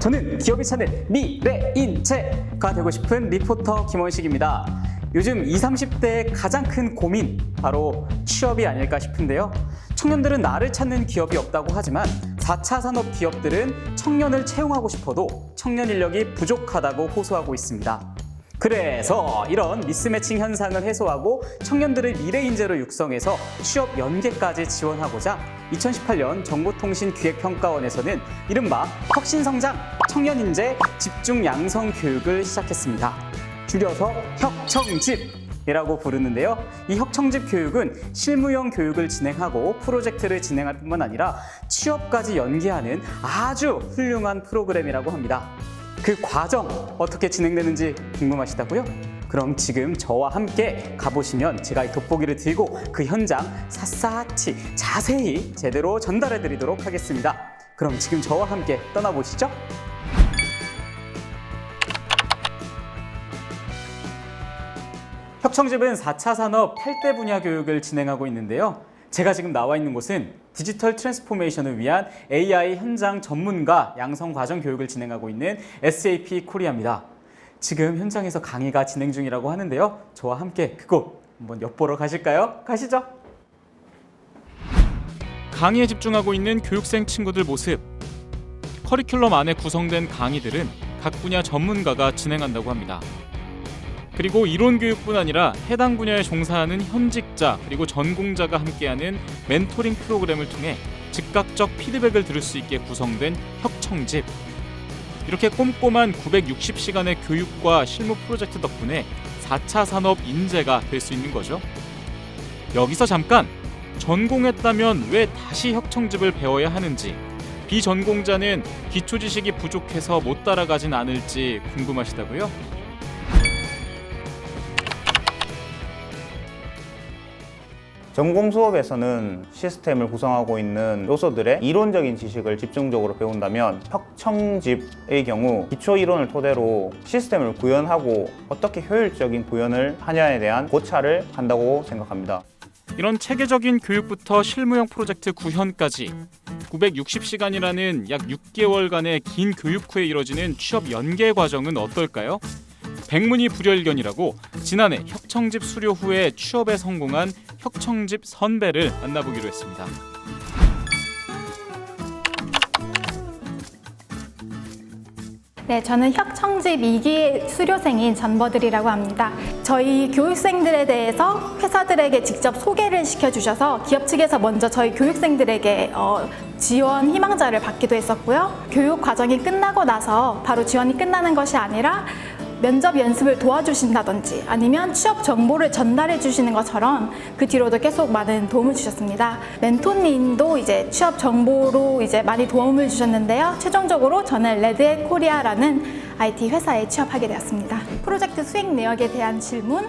저는 기업이 찾는 미래인재가 되고 싶은 리포터 김원식입니다. 요즘 20, 30대의 가장 큰 고민, 바로 취업이 아닐까 싶은데요. 청년들은 나를 찾는 기업이 없다고 하지만 4차 산업 기업들은 청년을 채용하고 싶어도 청년 인력이 부족하다고 호소하고 있습니다. 그래서 이런 미스매칭 현상을 해소하고 청년들의 미래 인재로 육성해서 취업 연계까지 지원하고자 2018년 정보통신기획평가원에서는 이른바 혁신성장 청년인재 집중 양성 교육을 시작했습니다. 줄여서 혁청집 이라고 부르는데요. 이 혁청집 교육은 실무형 교육을 진행하고 프로젝트를 진행할 뿐만 아니라 취업까지 연계하는 아주 훌륭한 프로그램이라고 합니다. 그 과정 어떻게 진행되는지 궁금하시다고요? 그럼 지금 저와 함께 가보시면 제가 이 돋보기를 들고 그 현장 샅샅이 자세히 제대로 전달해 드리도록 하겠습니다. 그럼 지금 저와 함께 떠나보시죠. 혁청집은 4차 산업 8대 분야 교육을 진행하고 있는데요. 제가 지금 나와 있는 곳은 디지털 트랜스포메이션을 위한 AI 현장 전문가 양성 과정 교육을 진행하고 있는 SAP 코리아입니다. 지금 현장에서 강의가 진행 중이라고 하는데요. 저와 함께 그곳 한번 엿보러 가실까요? 가시죠. 강의에 집중하고 있는 교육생 친구들 모습. 커리큘럼 안에 구성된 강의들은 각 분야 전문가가 진행한다고 합니다. 그리고 이론 교육뿐 아니라 해당 분야에 종사하는 현직자 그리고 전공자가 함께하는 멘토링 프로그램을 통해 즉각적 피드백을 들을 수 있게 구성된 혁청집. 이렇게 꼼꼼한 960시간의 교육과 실무 프로젝트 덕분에 4차 산업 인재가 될 수 있는 거죠. 여기서 잠깐 전공했다면 왜 다시 혁청집을 배워야 하는지 비전공자는 기초 지식이 부족해서 못 따라가진 않을지 궁금하시다고요? 전공 수업에서는 시스템을 구성하고 있는 요소들의 이론적인 지식을 집중적으로 배운다면 혁청집의 경우 기초 이론을 토대로 시스템을 구현하고 어떻게 효율적인 구현을 하냐에 대한 고찰을 한다고 생각합니다. 이런 체계적인 교육부터 실무형 프로젝트 구현까지 960시간이라는 약 6개월간의 긴 교육 후에 이뤄지는 취업 연계 과정은 어떨까요? 백문이 불여일견이라고 지난해 혁청집 수료 후에 취업에 성공한 혁청집 선배를 만나보기로 했습니다. 네, 저는 혁청집 2기 수료생인 전버들이라고 합니다. 저희 교육생들에 대해서 회사들에게 직접 소개를 시켜주셔서 기업 측에서 먼저 저희 교육생들에게 어, 지원 희망자를 받기도 했었고요. 교육 과정이 끝나고 나서 바로 지원이 끝나는 것이 아니라 면접 연습을 도와주신다든지 아니면 취업 정보를 전달해 주시는 것처럼 그 뒤로도 계속 많은 도움을 주셨습니다. 멘토님도 이제 취업 정보로 이제 많이 도움을 주셨는데요. 최종적으로 저는 레드햇 코리아라는 IT 회사에 취업하게 되었습니다. 프로젝트 수행 내역에 대한 질문,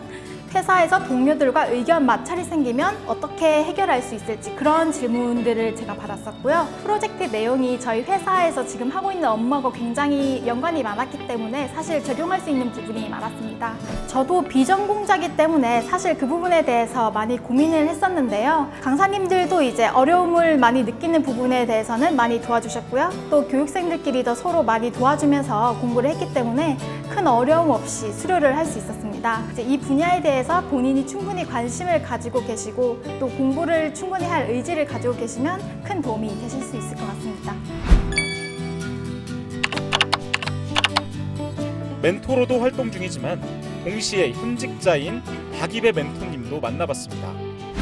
회사에서 동료들과 의견 마찰이 생기면 어떻게 해결할 수 있을지 그런 질문들을 제가 받았었고요. 프로젝트 내용이 저희 회사에서 지금 하고 있는 업무하고 굉장히 연관이 많았기 때문에 사실 적용할 수 있는 부분이 많았습니다. 저도 비전공자기 때문에 사실 그 부분에 대해서 많이 고민을 했었는데요. 강사님들도 이제 어려움을 많이 느끼는 부분에 대해서는 많이 도와주셨고요. 또 교육생들끼리도 서로 많이 도와주면서 공부를 했기 때문에 큰 어려움 없이 수료를 할 수 있었습니다. 이제 이 분야에 대해 서 본인이 충분히 관심을 가지고 계시고 또 공부를 충분히 할 의지를 가지고 계시면 큰 도움이 되실 수 있을 것 같습니다. 멘토로도 활동 중이지만 동시에 현직자인 박입의 멘토님도 만나봤습니다.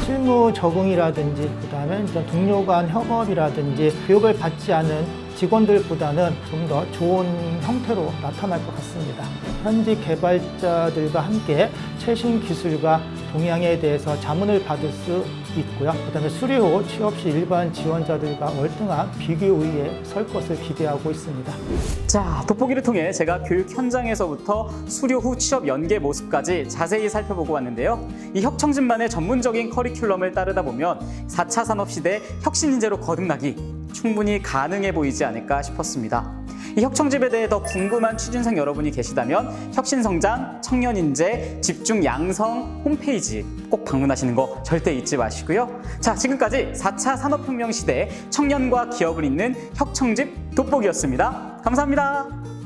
실무 적응이라든지 그다음에 동료 간 협업이라든지 교육을 받지 않은 직원들보다는 좀 더 좋은 형태로 나타날 것 같습니다. 현지 개발자들과 함께 최신 기술과 동향에 대해서 자문을 받을 수 있고요. 그다음에 수료 후 취업 시 일반 지원자들과 월등한 비교 우위에 설 것을 기대하고 있습니다. 자, 돋보기를 통해 제가 교육 현장에서부터 수료 후 취업 연계 모습까지 자세히 살펴보고 왔는데요. 이 혁청진만의 전문적인 커리큘럼을 따르다 보면 4차 산업 시대 혁신 인재로 거듭나기 충분히 가능해 보이지 않을까 싶었습니다. 이이 혁청집에 대해 더 궁금한 취준생 여러분이 계시다면 혁신성장 청년인재 집중 양성 홈페이지 꼭 방문하시는 거 절대 잊지 마시고요. 자, 지금까지 4차 산업혁명 시대 청년과 기업을 잇는 혁청집 돋보기였습니다. 감사합니다.